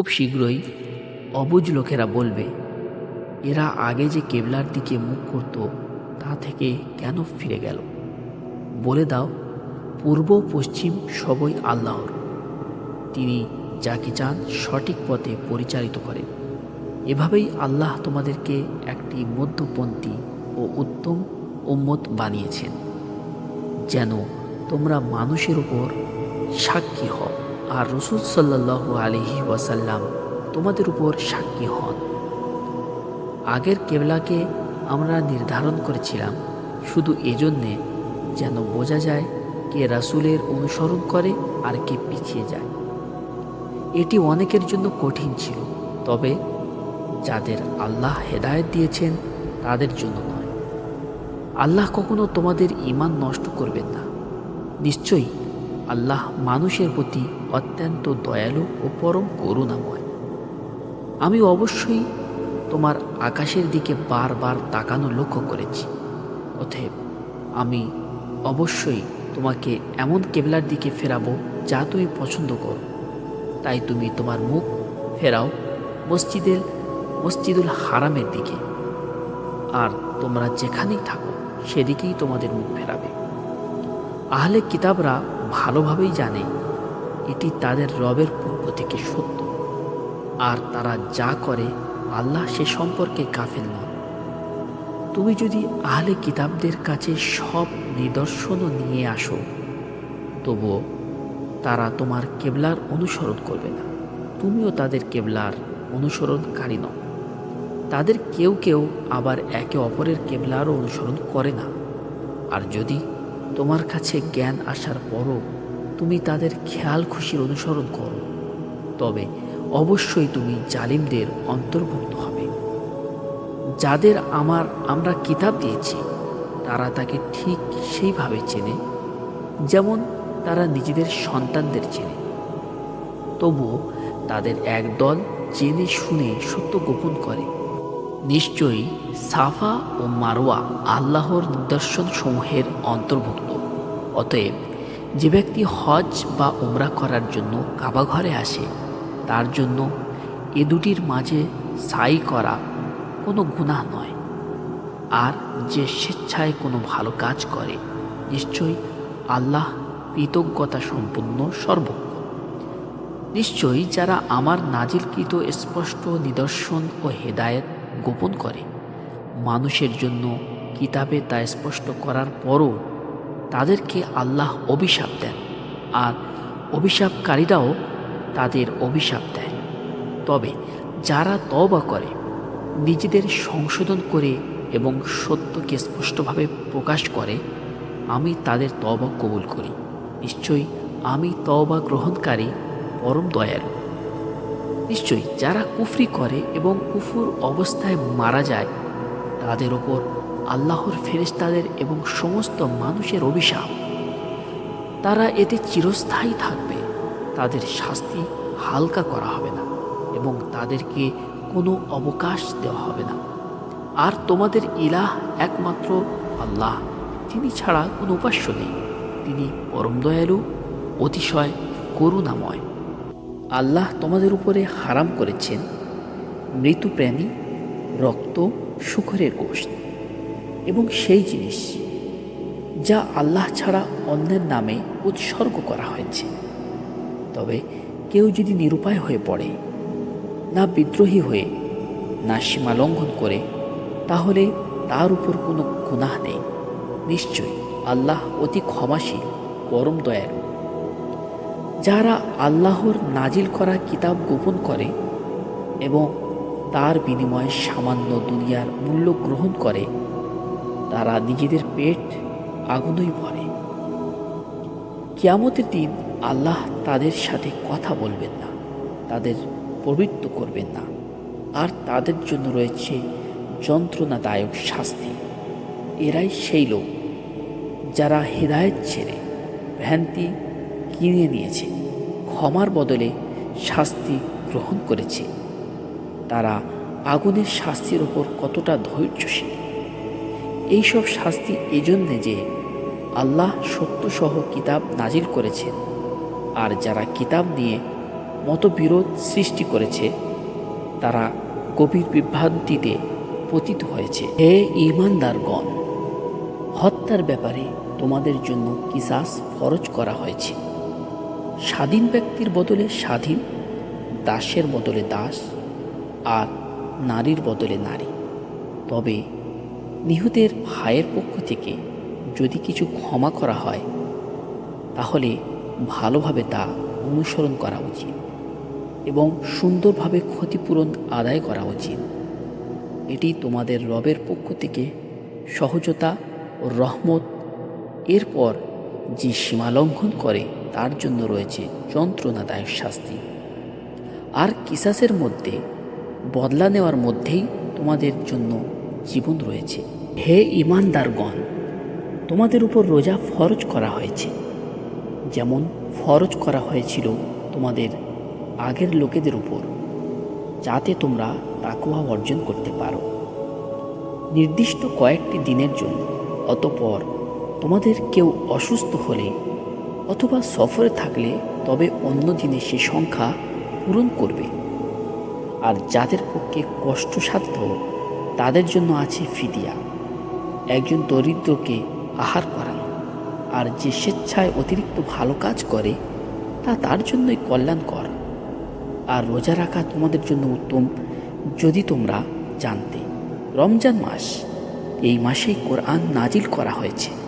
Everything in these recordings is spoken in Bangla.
খুব শীঘ্রই অবুজ লোকেরা বলবে, এরা আগে যে কেবলার দিকে মুখ করত, তা থেকে কেন ফিরে গেল? বলে দাও, পূর্ব পশ্চিম সবই আল্লাহর। তিনি যাকে চান সঠিক পথে পরিচালিত করেন। এভাবেই আল্লাহ তোমাদেরকে একটি মধ্যপন্থী ও উত্তম উম্মত বানিয়েছেন। যেন তোমরা মানুষের উপর সাক্ষী হও। আর রসুল সাল্লাহ আলহি ওয়াসাল্লাম তোমাদের উপর সাক্ষী হন। আগের কেবলাকে আমরা নির্ধারণ করেছিলাম শুধু এজন্যে যেন বোঝা যায় কে রাসুলের অনুসরণ করে আর কে পিছিয়ে যায়। এটি অনেকের জন্য কঠিন ছিল, তবে যাদের আল্লাহ হেদায়ত দিয়েছেন তাদের জন্য নয়। আল্লাহ কখনো তোমাদের ইমান নষ্ট করবেন না। নিশ্চয়ই আল্লাহ মানুষের প্রতি অত্যন্ত দয়ালু ও পরম করুণাময়। আমি অবশ্যই তোমার আকাশের দিকে বারবার তাকানো লক্ষ্য করেছি। অতএব আমি অবশ্যই তোমাকে এমন কেবলার দিকে ফেরাবো যা তুমি পছন্দ করো। তাই তুমি তোমার মুখ ফেরাও মসজিদের, মসজিদুল হারামের দিকে। আর তোমরা যেখানেই থাকো, সেদিকেই তোমাদের মুখ ফেরাবে। আহলে কিতাবরা ভালোভাবেই জানে এটি তাদের রবের পক্ষ থেকে সত্য। আর তারা যা করে, আল্লাহ সে সম্পর্কে কাফেল নন। তুমি যদি আহলে কিতাবদের কাছে সব নিদর্শনও নিয়ে আসো, তবুও তারা তোমার কেবলার অনুসরণ করবে না। তুমিও তাদের কেবলার অনুসরণকারী নও। তাদের কেউ কেউ আবার একে অপরের কেবলারও অনুসরণ করে না। আর যদি তোমার কাছে জ্ঞান আসার পরও তুমি তাদের খেয়াল খুশির অনুসরণ করো। তবে অবশ্যই তুমি জালিমদের অন্তর্ভুক্ত হবে। যাদের আমার আমরা কিতাব দিয়েছি, তারা তাকে ঠিক সেইভাবে চেনে, যেমন তারা নিজেদের সন্তানদের চেনে। তবুও তাদের একদল জেনে শুনে সত্য গোপন করে। নিশ্চয়ই সাফা ও মারোয়া আল্লাহর নিদর্শন সমূহের অন্তর্ভুক্ত। অতএব যে ব্যক্তি হজ বা উমরা করার জন্য কাবাঘরে আসে, তার জন্য এ দুটির মাঝে সাই করা কোনো গুনাহ নয়। আর যে স্বেচ্ছায় কোনো ভালো কাজ করে, নিশ্চয়ই আল্লাহ কৃতজ্ঞতা সম্পূর্ণ সর্বজ্ঞ। নিশ্চয়ই যারা আমার নাজিলকৃত স্পষ্ট নিদর্শন ও হেদায়েত গোপন করে। মানুষের জন্য কিতাবে তা স্পষ্ট করার পরও তাদেরকে আল্লাহ অভিশাপ দেন আর অভিশাপকারীরাও তাদের অভিশাপ দেয়। তবে যারা তবা করে, নিজেদের সংশোধন করে এবং সত্যকে স্পষ্টভাবে প্রকাশ করে, আমি তাদের তবা কবুল করি। নিশ্চয়ই আমি তবা গ্রহণকারী, পরম দয়ালু। নিশ্চয়ই যারা কুফরি করে এবং কুফুর অবস্থায় মারা যায়, তাদের ওপর আল্লাহর ফেরেশতাদের এবং সমস্ত মানুষের অভিশাপ। তারা এতে চিরস্থায়ী থাকবে, তাদের শাস্তি হালকা করা হবে না এবং তাদেরকে কোনো অবকাশ দেওয়া হবে না। আর তোমাদের ইলাহ একমাত্র আল্লাহ, তিনি ছাড়া কোনো উপাস্য নেই। তিনি পরম দয়ালু, অতিশয় করুণাময়। আল্লাহ তোমাদের উপরে হারাম করেছেন মৃত্যু প্রাণী রক্ত শুকরের গোষ্ঠ এবং সেই জিনিস যা আল্লাহ ছাড়া অন্যের নামে উৎসর্গ করা হয়েছে। তবে কেউ যদি নিরুপায় হয়ে পড়ে, না বিদ্রোহী হয়ে, না সীমা লঙ্ঘন করে, তাহলে তার উপর কোনো গুনাহ নেই। নিশ্চয়ই আল্লাহ অতি ক্ষমাশীল, পরম দয়ালু। যারা আল্লাহর নাজিল করা কিতাব গোপন করে এবং তার বিনিময়ে সামান্য দুনিয়ার মূল্য গ্রহণ করে, তারা নিজেদের পেট আগুনই ভরে। কিয়ামতের দিন আল্লাহ তাদের সাথে কথা বলবেন না, তাদের পবিত্র করবেন না, আর তাদের জন্য রয়েছে যন্ত্রণাদায়ক শাস্তি। এরাই সেই লোক যারা হৃদায়ত ছেড়ে ভ্যান্তি কিনে নিয়েছে। ক্ষমার বদলে শাস্তি গ্রহণ করেছে। তারা আগুনের শাস্তির ওপর কতটা ধৈর্যশীল। এইসব শাস্তি এজন্যে যে আল্লাহ সত্যসহ কিতাব নাজিল করেছেন আর যারা কিতাব নিয়ে মতবিরোধ সৃষ্টি করেছে, তারা গভীর বিভ্রান্তিতে পতিত হয়েছে। হে ইমানদারগণ হত্যার ব্যাপারে তোমাদের জন্য কিসাস ফরজ করা হয়েছে। স্বাধীন ব্যক্তির বদলে স্বাধীন, দাসের বদলে দাস আর নারীর বদলে নারী। তবে নিহতের ভাইয়ের পক্ষ থেকে যদি কিছু ক্ষমা করা হয়, তাহলে ভালোভাবে তা অনুসরণ করা উচিত এবং সুন্দরভাবে ক্ষতিপূরণ আদায় করা উচিত। এটি তোমাদের রবের পক্ষ থেকে সহজতা ও রহমত। এরপর যে সীমা লঙ্ঘন করে তার জন্য রয়েছে যন্ত্রণাদায়ক শাস্তি। আর কিসাসের মধ্যে বদলা নেওয়ার মধ্যেই তোমাদের জন্য জীবন রয়েছে। হে ইমানদারগণ, তোমাদের উপর রোজা ফরজ করা হয়েছে। যেমন ফরজ করা হয়েছিল তোমাদের আগের লোকেদের উপর, যাতে তোমরা তাকুয়া অর্জন করতে পারো। নির্দিষ্ট কয়েকটি দিনের জন্য, অতপর তোমাদের কেউ অসুস্থ হলে অথবা সফরে থাকলে তবে অন্য দিনে সে সংখ্যা পূরণ করবে। আর যাদের পক্ষে কষ্টসাধ্য, তাদের জন্য আছে ফিদিয়া, একজন দরিদ্রকে আহার করানো। আর যে স্বেচ্ছায় অতিরিক্ত ভালো কাজ করে, তা তার জন্যই কল্যাণকর। আর রোজা রাখা তোমাদের জন্য উত্তম, যদি তোমরা জানতে। রমজান মাস, এই মাসেই কোরআন নাজিল করা হয়েছে।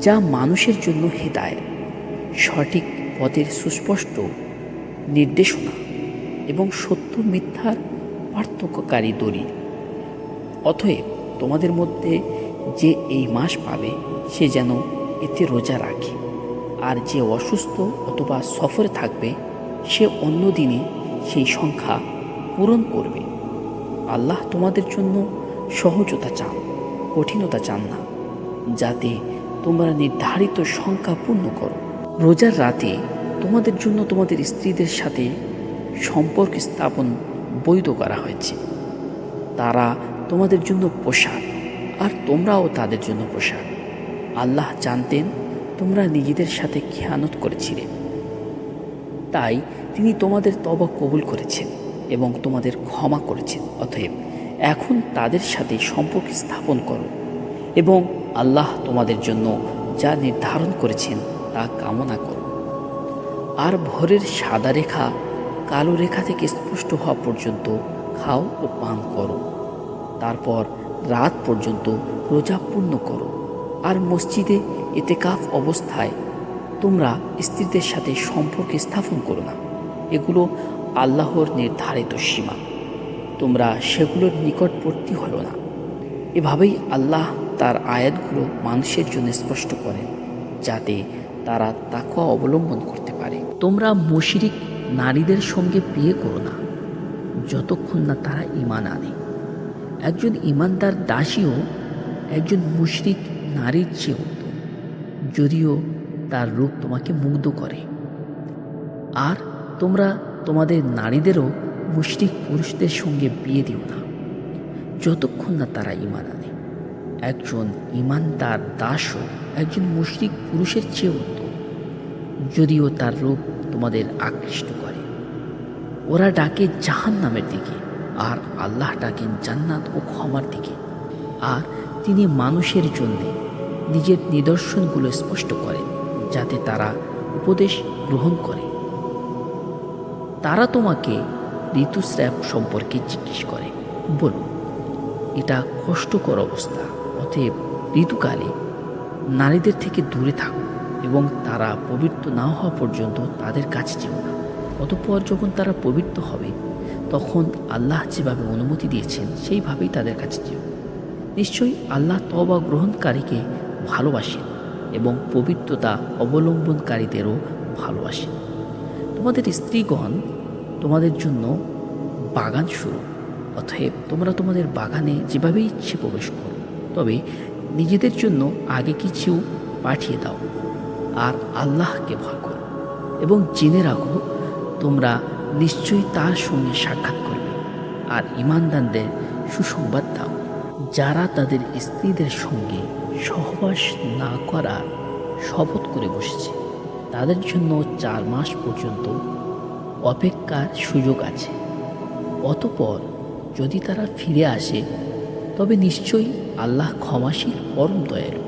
যা মানুষের জন্য হেদায় সঠিক পথের সুস্পষ্ট নির্দেশনা এবং সত্য মিথ্যার পার্থক্যকারী দলিল। অতএব তোমাদের মধ্যে যে এই মাস পাবে, সে যেন এতে রোজা রাখে। আর যে অসুস্থ অথবা সফরে থাকবে, সে অন্য দিনে সেই সংখ্যা পূরণ করবে। আল্লাহ তোমাদের জন্য সহজতা চান, কঠিনতা চান না, যাতে তোমরা নির্ধারিত সংখ্যা পূর্ণ করো। রোজার রাতে তোমাদের জন্য তোমাদের স্ত্রীদের সাথে সম্পর্ক স্থাপন বৈধ করা হয়েছে। তারা তোমাদের জন্য পোশাক আর তোমরাও তাদের জন্য পোশাক আল্লাহ জানতেন তোমরা নিজেদের সাথে খেয়ানত করেছিলে। তাই তিনি তোমাদের তবা কবুল করেছেন এবং তোমাদের ক্ষমা করেছেন। অতএব এখন তাদের সাথে সম্পর্ক স্থাপন করো এবং আল্লাহ তোমাদের জন্য যা নির্ধারণ করেছেন তা কামনা করো। আর ভোরের সাদা রেখা কালো রেখা থেকে স্পষ্ট হওয়া পর্যন্ত খাও ও পান করো। তারপর রাত পর্যন্ত রোজা পূর্ণ করো। আর মসজিদে এতেকাফ অবস্থায় তোমরা স্ত্রীদের সাথে সম্পর্ক স্থাপন করো না। এগুলো আল্লাহর নির্ধারিত সীমা। তোমরা সেগুলোর নিকটবর্তী হলো না। এভাবেই আল্লাহ তার আয়াতগুলো মানুষের জন্য স্পষ্ট করেন যাতে তারা তাকুয়া অবলম্বন করতে পারে। তোমরা মুশরিক নারীদের সঙ্গে বিয়ে করো না, যতক্ষণ না তারা ইমান আনে। একজন ইমানদার দাসীও একজন মুশরিক নারীর চেয়ে উত্তম, যদিও তার রূপ তোমাকে মুগ্ধ করে। আর তোমরা তোমাদের নারীদেরও মুশরিক পুরুষদের সঙ্গে বিয়ে দিও না, যতক্ষণ না তারা ইমান একজন ইমানদার দাসও, একজন মুশরিক পুরুষের চেয়ে উত্তম। যদিও তার রূপ তোমাদের আকৃষ্ট করে। ওরা ডাকে জাহান নামের দিকে, আর আল্লাহ ডাকেন জান্নাত ও ক্ষমার দিকে। আর তিনি মানুষের জন্য নিজের নিদর্শনগুলো স্পষ্ট করেন, যাতে তারা উপদেশ গ্রহণ করে। তারা তোমাকে ঋতুস্রাব সম্পর্কে জিজ্ঞেস করে। বলুন, এটা কষ্টকর অবস্থা। অতএব ঋতুকালে নারীদের থেকে দূরে থাকো এবং তারা পবিত্র না হওয়া পর্যন্ত তাদের কাছে যেও না। অতঃপর যখন তারা পবিত্র হবে, তখন আল্লাহ যেভাবে অনুমতি দিয়েছেন, সেইভাবেই তাদের কাছে যেও। নিশ্চয়ই আল্লাহ তবা গ্রহণকারীকে ভালোবাসেন এবং পবিত্রতা অবলম্বনকারীদেরও ভালোবাসেন। তোমাদের স্ত্রীগণ তোমাদের জন্য বাগান শুরু, অতএব তোমরা তোমাদের বাগানে যেভাবে ইচ্ছে প্রবেশ করো তবে নিজেদের জন্য আগে কিছু পাঠিয়ে দাও, আর আল্লাহকে ভয় করো এবং জেনে রাখো, তোমরা নিশ্চয়ই তার সঙ্গে সাক্ষাৎ করবে। আর ইমানদারদের সুসংবাদ দাও, যারা তাদের স্ত্রীদের সঙ্গে সহবাস না করার শপথ করে বসেছে। তাদের জন্য চার মাস পর্যন্ত অপেক্ষার সুযোগ আছে। অতপর যদি তারা ফিরে আসে, তবে নিশ্চয়ই আল্লাহ ক্ষমাশীল, পরম দয়ালু।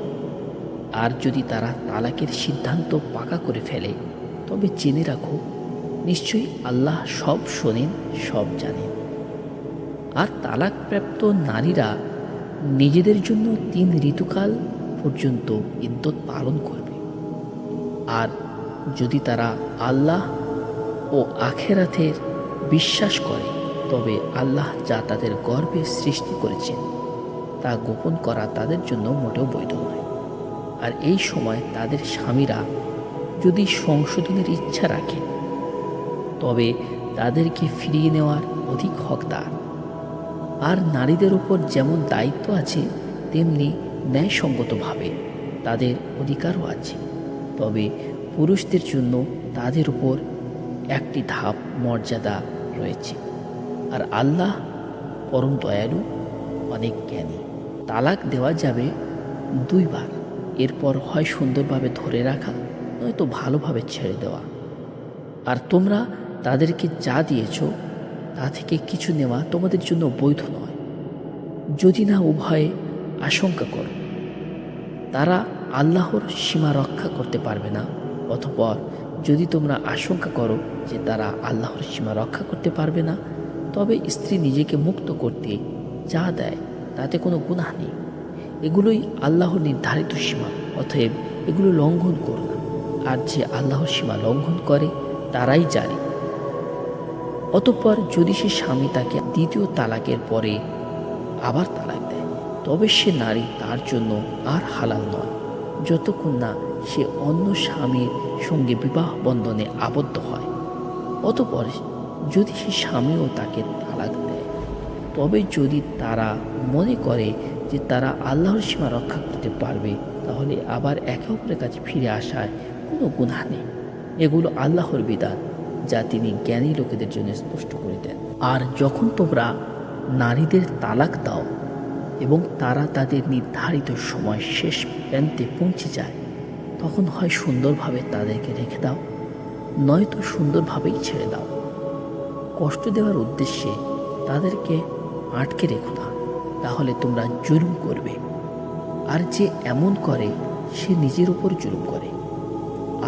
আর যদি তারা তালাকের সিদ্ধান্ত পাকা করে ফেলে, তবে জেনে রাখো, নিশ্চয়ই আল্লাহ সব শোনেন, সব জানেন। আর তালাকপ্রাপ্ত নারীরা নিজেদের জন্য তিন ঋতুকাল পর্যন্ত ইদ্যত পালন করবে। আর যদি তারা আল্লাহ ও আখেরাতের বিশ্বাস করে, তবে আল্লাহ যা তাদের গর্বে সৃষ্টি করেছেন তা গোপন করা তাদের জন্য মোটেও বৈধ নয়। আর এই সময় তাদের স্বামীরা যদি সংশোধনের ইচ্ছা রাখে, তবে তাদেরকে ফিরিয়ে নেওয়ার অধিক হকদার। আর নারীদের উপর যেমন দায়িত্ব আছে, তেমনি ন্যায়সঙ্গতভাবে তাদের অধিকারও আছে। তবে পুরুষদের জন্য তাদের উপর একটি ধাপ মর্যাদা রয়েছে। আর আল্লাহ পরম দয়ালু, অনেক জ্ঞানী। তালাক দেওয়া যাবে দুইবার। এরপর হয় সুন্দরভাবে ধরে রাখা, নয়তো ভালোভাবে ছেড়ে দেওয়া। আর তোমরা তাদেরকে যা দিয়েছ, তা থেকে কিছু নেওয়া তোমাদের জন্য বৈধ নয়। যদি না উভয়ে আশঙ্কা করো, তারা আল্লাহর সীমা রক্ষা করতে পারবে না। অথপর যদি তোমরা আশঙ্কা করো যে তারা আল্লাহর সীমা রক্ষা করতে পারবে না, তবে স্ত্রী নিজেকে মুক্ত করতে যা দেয় তাতে কোনো গুনাহ নেই। এগুলোই আল্লাহর নির্ধারিত সীমা, অতএব এগুলো লঙ্ঘন করো না। আর যে আল্লাহর সীমা লঙ্ঘন করে, তারাই জানে। অতঃপর যদি সে স্বামী তাকে দ্বিতীয় তালাকের পরে আবার তালাক দেয়, তবে সে নারী তার জন্য আর হালাল নয়। যতক্ষণ না সে অন্য স্বামীর সঙ্গে বিবাহ বন্ধনে আবদ্ধ হয়। অতপর যদি সে স্বামীও তাকে তালাক দেয় তবে যদি তারা মনে করে যে তারা আল্লাহর সীমা রক্ষা করতে পারবে, তাহলে আবার একে অপরের কাছে ফিরে আসায় কোনো গুণা নেই। এগুলো আল্লাহর বিধান, যা তিনি জ্ঞানী লোকেদের জন্য স্পষ্ট করে দেন। আর যখন তোমরা নারীদের তালাক দাও এবং তারা তাদের নির্ধারিত সময় শেষ প্রান্তে পৌঁছে যায়, তখন হয় সুন্দরভাবে তাদেরকে রেখে দাও, নয়তো সুন্দরভাবেই ছেড়ে দাও। কষ্ট দেওয়ার উদ্দেশ্যে তাদেরকে আটকে রেখো না, তাহলে তোমরা জুলুম করবে। আর যে এমন করে, সে নিজের উপর জুলুম করে।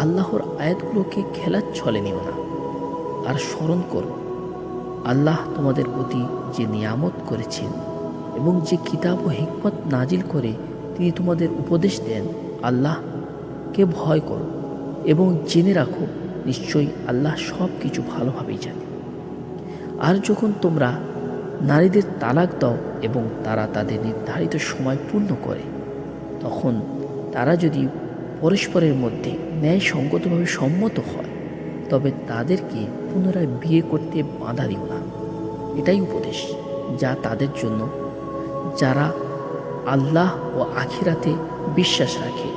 আল্লাহর আয়াতগুলোকে খেলার ছলে নিও না, আর স্মরণ করো, আল্লাহ তোমাদের প্রতি যে নিয়ামত করেছেন এবং যে কিতাব ও হিকমত নাজিল করে তিনি তোমাদের উপদেশ দেন আল্লাহকে ভয় করো এবং জেনে রাখো, নিশ্চয়ই আল্লাহ সব কিছু ভালোভাবেই জানে। আর যখন তোমরা নারীদের তালাক দাও এবং তারা তাদের নির্ধারিত সময় পূর্ণ করে। তখন তারা যদি পরস্পরের মধ্যে ন্যায়সঙ্গতভাবে সম্মত হয়, তবে তাদেরকে পুনরায় বিয়ে করতে বাধা দিও না। এটাই উপদেশ যা তাদের জন্য, যারা আল্লাহ ও আখিরাতে বিশ্বাস রাখে।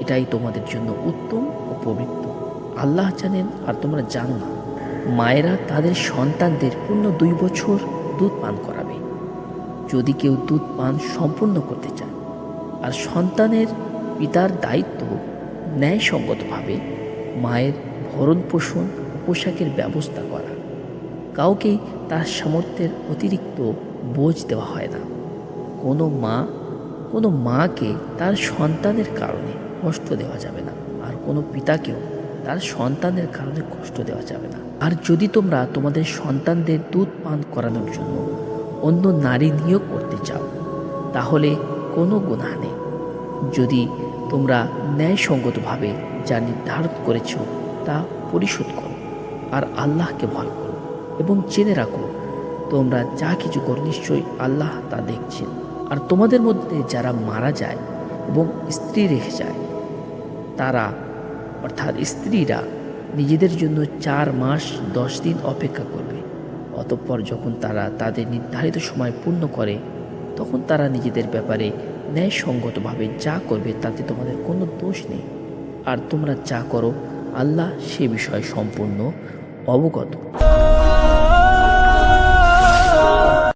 এটাই তোমাদের জন্য উত্তম ও পবিত্র। আল্লাহ জানেন আর তোমরা জানো না। মায়েরা তাদের সন্তানদের পূর্ণ দুই বছর দুধ পান করাবে। যদি কেউ দুধ পান সম্পূর্ণ করতে চায়, আর সন্তানের পিতার দায়িত্ব ন্যায়সঙ্গতভাবে মায়ের ভরণ পোষণ পোশাকের ব্যবস্থা করা, কাউকেই তার সামর্থ্যের অতিরিক্ত বোঝ দেওয়া হয় না। কোনো মা, কোনো মাকে তার সন্তানের কারণে কষ্ট দেওয়া যাবে না, আর কোনো পিতাকেও তার সন্তানের কারণে কষ্ট দেওয়া যাবে না। আর যদি তোমরা তোমাদের সন্তানদের দুধ পান করানোর জন্য অন্য নারী নিয়োগ করতে চাও, তাহলে কোনো গুণা নেই। যদি তোমরা ন্যায়সঙ্গতভাবে যা নির্ধারণ করেছ তা পরিশোধ করো আর আল্লাহকে ভয় করো এবং জেনে রাখো, তোমরা যা কিছু করো নিশ্চয়ই আল্লাহ তা দেখছেন। আর তোমাদের মধ্যে যারা মারা যায় এবং স্ত্রী রেখে যায়, তারা অর্থাৎ স্ত্রীরা নিজেদের জন্য চার মাস, দশ দিন অপেক্ষা করবে। অতঃপর যখন তারা তাদের নির্ধারিত সময় পূর্ণ করে, তখন তারা নিজেদের ব্যাপারে ন্যায়সঙ্গতভাবে যা করবে তাতে তোমাদের কোনো দোষ নেই। আর তোমরা যা করো, আল্লাহ সে বিষয়ে সম্পূর্ণ অবগত।